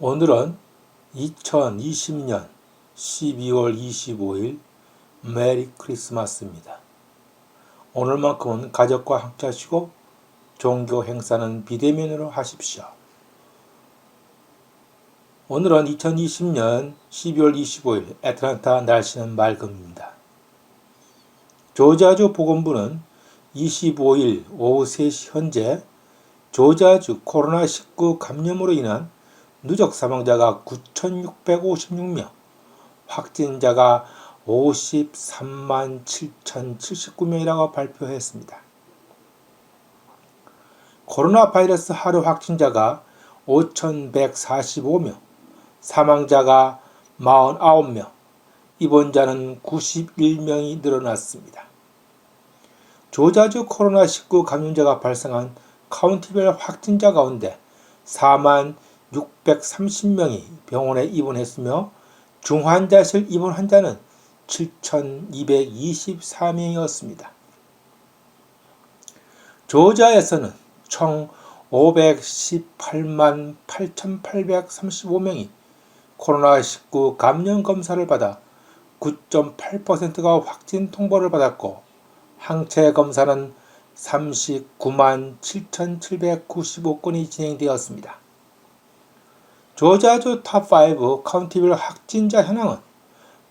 오늘은 2020년 12월 25일 메리 크리스마스입니다. 오늘만큼은 가족과 함께 하시고 종교 행사는 비대면으로 하십시오. 오늘은 2020년 12월 25일 애틀란타 날씨는 맑음입니다. 조지아주 보건부는 25일 오후 3시 현재 조지아주 코로나19 감염으로 인한 누적 사망자가 9,656명, 확진자가 53만 7,079명이라고 발표했습니다. 코로나 바이러스 하루 확진자가 5,145명, 사망자가 49명, 입원자는 91명이 늘어났습니다. 조자주 코로나19 감염자가 발생한 카운티별 확진자 가운데 4만 630명이 병원에 입원했으며 중환자실 입원 환자는 7,224명이었습니다. 조지아에서는 총 518만 8,835명이 코로나19 감염 검사를 받아 9.8%가 확진 통보를 받았고 항체 검사는 39만 7,795건이 진행되었습니다. 조지아주 탑5 카운티별 확진자 현황은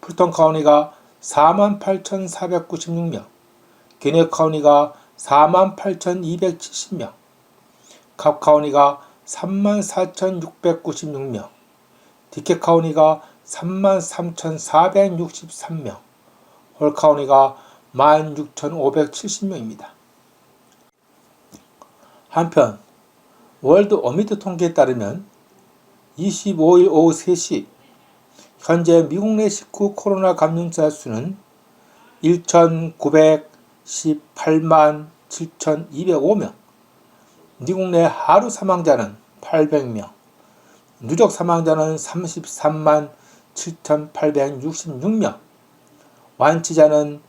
풀턴 카운티가 4만 8,496명, 기네 카운티가 4만 8,270명, 캅 카운티가 3만 4,696명, 디케 카운티가 3만 3,463명, 홀 카운티가 16,570명입니다. 한편 월드 어미드 통계에 따르면 25일 오후 3시. 현재 미국 내 식후 코로나 감염자 수는 1,918만 7,205명, 미국 내 하루 사망자는 800명, 누적 사망자는 33만 7,866명, 완치자는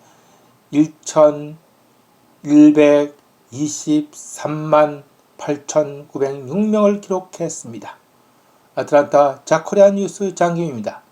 1,123만 8,906명을 기록했습니다. 아틀란타 자코리안 뉴스 장김입니다.